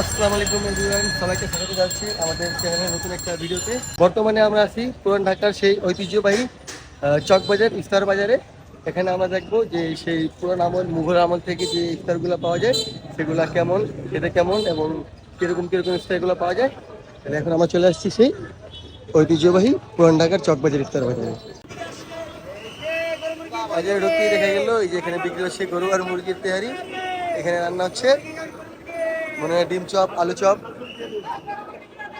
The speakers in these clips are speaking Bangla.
স্বাগত জানাচ্ছি আমাদের চ্যানেলের নতুন একটা ভিডিওতে। বর্তমানে আমরা আছি পুরান ঢাকার সেই ঐতিহ্যবাহী চকবাজার ইফতার বাজারে। এখানে আমরা দেখব যে সেই পুরান আমল, মুঘল আমল থেকে যে ইফতারগুলো পাওয়া যায়, সেগুলো কেমন, খেতে কেমন এবং কীরকম কীরকম ইফতারগুলো পাওয়া যায়। তাহলে এখন আমরা চলে আসছি সেই ঐতিহ্যবাহী পুরান ঢাকার চকবাজার ইফতার বাজারে। বাজারে ঢুকতেই দেখা গেল, এই যে এখানে বিক্রি হচ্ছে গরু আর মুরগির তেহারি। এখানে রান্না হচ্ছে মনে হয় ডিম চপ, আলু চপ।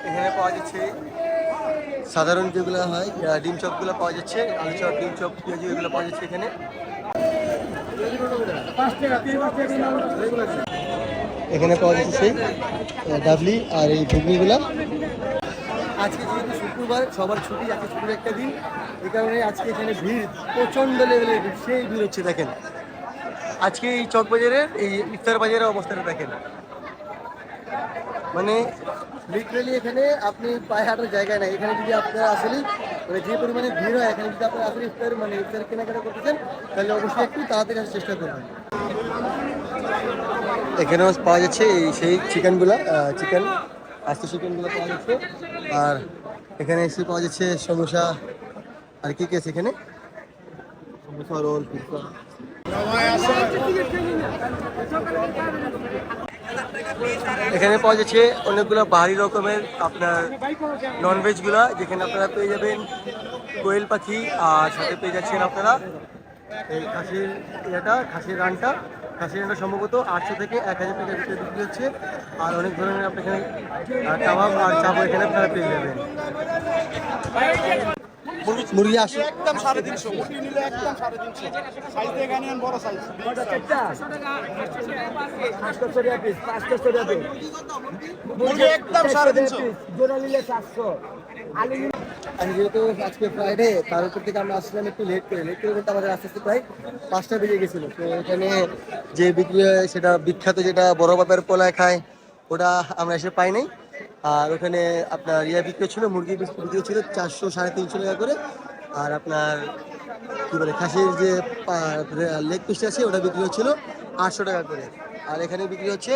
এখানে পাওয়া যাচ্ছে সাধারণ যেগুলো হয় ডিম চপগুলো পাওয়া যাচ্ছে, আলু চপ, ডিম চপ, পেঁয়াজি এগুলো পাওয়া যাচ্ছে এখানে। এখানে পাওয়া যাচ্ছে ডাবলি আর এই ঘুগনিগুলো। আজকে যেহেতু শুক্রবার, সবার ছুটি, আজকে ছুটির একটা দিন এই কারণে আজকে এখানে ভিড়, প্রচণ্ড লেভেলের ভিড়, সেই ভিড় হচ্ছে দেখেন। আজকে এই চকবাজারের, এই ইফতার বাজারের অবস্থাটা দেখেন। মানে লিটারেলি এখানে আপনি পায়ে হাঁটার জায়গায় নাই। এখানে যদি আপনারা আসলে মানে যে পরিমাণে ভিড় হয় এখানে যদি আপনারা আসলে ইফতার মানে ইফতার কেনাকাটা করতে চান তাহলে অবশ্যই একটু তাড়াতাড়ি আসার চেষ্টা করবেন। এখানেও পাওয়া যাচ্ছে এই সেই চিকেনগুলো চিকেন আস্ত চিকেনগুলো পাওয়া যাচ্ছে। আর এখানে এসে পাওয়া যাচ্ছে সমোসা। আর কি কি আছে এখানে? Samosa roll pizza. এখানে পাওয়া যাচ্ছে অনেকগুলো বাহারি রকমের আপনার ননভেজগুলা যেখানে আপনারা পেয়ে যাবেন কোয়েল পাখি, আর সাথে পেয়ে যাচ্ছেন আপনারা এই খাসির ইয়েটা খাসির রানটা। খাসির রানটা সম্ভবত আটশো থেকে এক হাজার টাকার ভিতরে বিক্রি হচ্ছে। আর অনেক ধরনের আপনি এখানে কাবাব আর চাপ এখানে আপনারা পেয়ে যাবেন। মুরগি আসো একদম সাড়ে তিনশো মুরগি নিলে একদম সাড়ে তিনশো। সাইজ দেখে বড় সাইজ। মুরগি একদম সাড়ে তিনশো। আমি যেহেতু আজকে ফ্রাইডে তার উপর থেকে আমরা আসলাম একটু লেট করে। লেট করে কিন্তু আমাদের আস্তে আস্তে প্রায় পাঁচটা বেজে গেছিল। তো এখানে যে বিক্রি হয় সেটা বিখ্যাত যেটা বড় বাপের পোলায় খায় ওটা আমরা এসে পাই নাই। আর ওখানে আপনার ইয়া বিক্রি ছিল মুরগি বিক্রি ছিল চারশো, সাড়ে তিনশো টাকা করে। আর আপনার কি বলে, খাসির যে লেগ পিসটা আছে, ওটা বিক্রি হচ্ছিল আটশো টাকা করে। আর এখানে বিক্রি হচ্ছে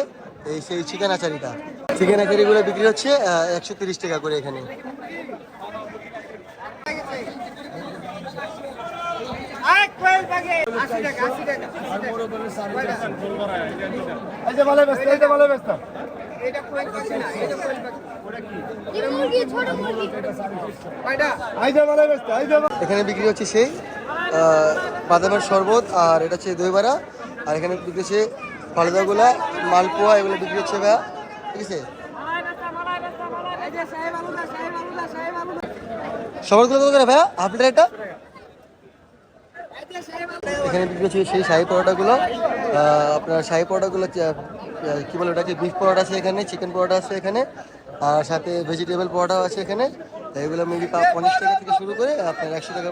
এই সেই চিকেন আচারিটা। চিকেন আচারিগুলো বিক্রি হচ্ছে একশো তিরিশ টাকা করে এখানে। যে ভালো ব্যস্ত ভালো ব্যস্ত। এখানে বিক্রি হচ্ছে সেই বাদামের শরবত আর এটা হচ্ছে দই আর এখানে বিক্রি হচ্ছে ফালুদাগুলা মালপোয়া এগুলো বিক্রি হচ্ছে ভাইয়া। ঠিক আছে? সবারগুলো ভাইয়া? এটা এখানে বিক্রি সেই পরোটাগুলো। আপনার শাহী পরোটাগুলো কি বলে ওটাকে বিফ পরোটা আছে এখানে চিকেন পরোটা আছে এখানে আর সাথে ভেজিটেবল পরোটাও আছে এখানে। এগুলো মেবি পঞ্চাশ টাকা থেকে শুরু করে আপনার একশো টাকা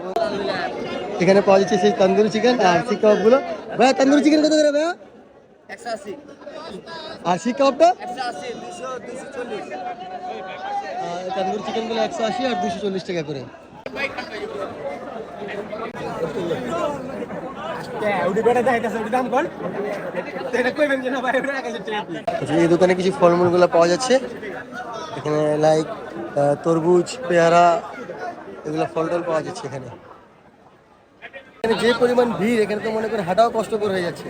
এখানে পাওয়া যাচ্ছে সেই তন্দুরি চিকেন আর শিক কাবাবগুলো ভাইয়া তন্দুরি চিকেন কত করে ভাইয়া? আর শিক কাবাবটা তন্দুরি চিকেনগুলো একশো আশি আর দুশো চল্লিশ টাকা করে। এই দোকানে কিছু ফলমূল ফলমূলগুলো পাওয়া যাচ্ছে। এখানে লাইক তরমুজ, পেয়ারা, এগুলো ফল টল পাওয়া যাচ্ছে এখানে। এখানে যে পরিমাণ ভিড়, এখানে তো মনে করেন হাঁটাও কষ্টকর হয়ে যাচ্ছে।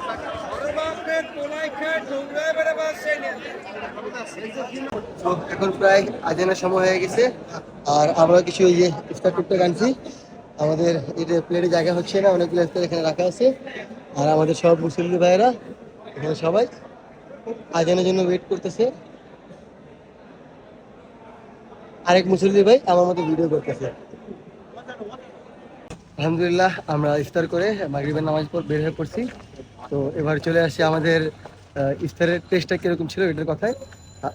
এখন প্রায় আজানের সময় হয়ে গেছে। আর আমরা কিছু এই যে ইফতার টুকটাক আনছি। আমাদের এটা প্লেটে জায়গা হচ্ছে না, অনেকগুলো ইফতার এখানে রাখা আছে। আর আমাদের সব মুসলিম ভাইয়েরা, এখানে সবাই আজানের জন্য ওয়েট করতেছে। আরেক মুসল্লি ভাই আমার মতো ভিডিও করতেছে। আলহামদুলিল্লাহ, আমরা ইফতার করে মাগরিবের নামাজ পর বের হয়ে পড়ছি। তো এবার চলে আসি আমাদের ইফতারের টেস্টটা কীরকম ছিল এটার কথায়।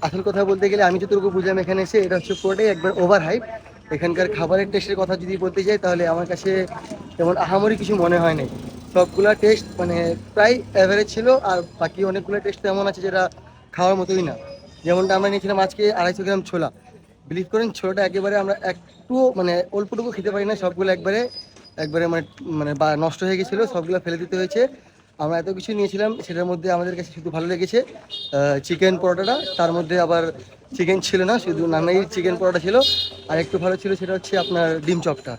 আসল কথা বলতে গেলে আমি যতটুকু বুঝলাম এখানে এসে এটা হচ্ছে পুরোটাই একবার ওভার হাইপ এখানকার খাবারের টেস্টের কথা যদি বলতে যাই, তাহলে আমার কাছে তেমন আহামরি কিছু মনে হয় নাই। সবগুলা টেস্ট মানে প্রায় অ্যাভারেজ ছিল, আর বাকি অনেকগুলো টেস্ট এমন আছে যেটা খাওয়ার মতোই না। যেমনটা আমরা নিয়েছিলাম আজকে আড়াইশো গ্রাম ছোলা। বিলিভ করেন, ছোলাটা একেবারে আমরা একটু মানে অল্পটুকু খেতে পারি না সবগুলো একবারে একবারে মানে মানে নষ্ট হয়ে গেছিল, সবগুলো ফেলে দিতে হয়েছে। আমরা এত কিছু নিয়েছিলাম, সেটার মধ্যে আমাদের কাছে শুধু ভালো লেগেছে চিকেন পরোটাটা। তার মধ্যে আবার চিকেন ছিল না, শুধু নানাই চিকেন পরোটা ছিল। আর একটু ভালো ছিল সেটা হচ্ছে আপনার ডিম চপটা।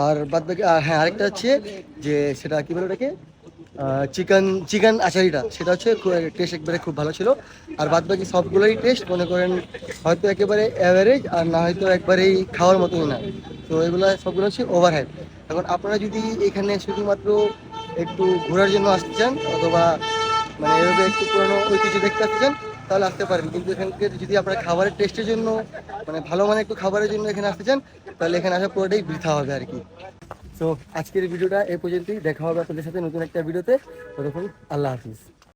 আর বাদ বাকি হ্যাঁ আরেকটা হচ্ছে যে সেটা কী বলে ওটাকে? চিকেন চিকেন আচারিটা, সেটা হচ্ছে টেস্ট একবারে খুব ভালো ছিল। আর বাদ বাকি সবগুলোই টেস্ট মনে করেন হয়তো একেবারে অ্যাভারেজ আর না হয়তো একবারেই খাওয়ার মতোই না। তো এগুলো সবগুলো হচ্ছে ওভার এখন আপনারা যদি এখানে শুধুমাত্র একটু ঘোরার জন্য আসতে চান অথবা মানে এভাবে একটু পুরোনো ঐতিহ্য দেখতে আসছেন, তাহলে আসতে পারেন। কিন্তু এখানকে যদি আপনার খাবারের টেস্টের জন্য মানে ভালো মানে একটু খাবারের জন্য এখানে আসতে চান, তাহলে এখানে আসা পুরোটাই বৃথা হবে আর কি। তো আজকের ভিডিওটা এ পর্যন্তই। দেখা হবে আপনাদের সাথে নতুন একটা ভিডিওতে। ততক্ষণ আল্লাহ হাফিজ।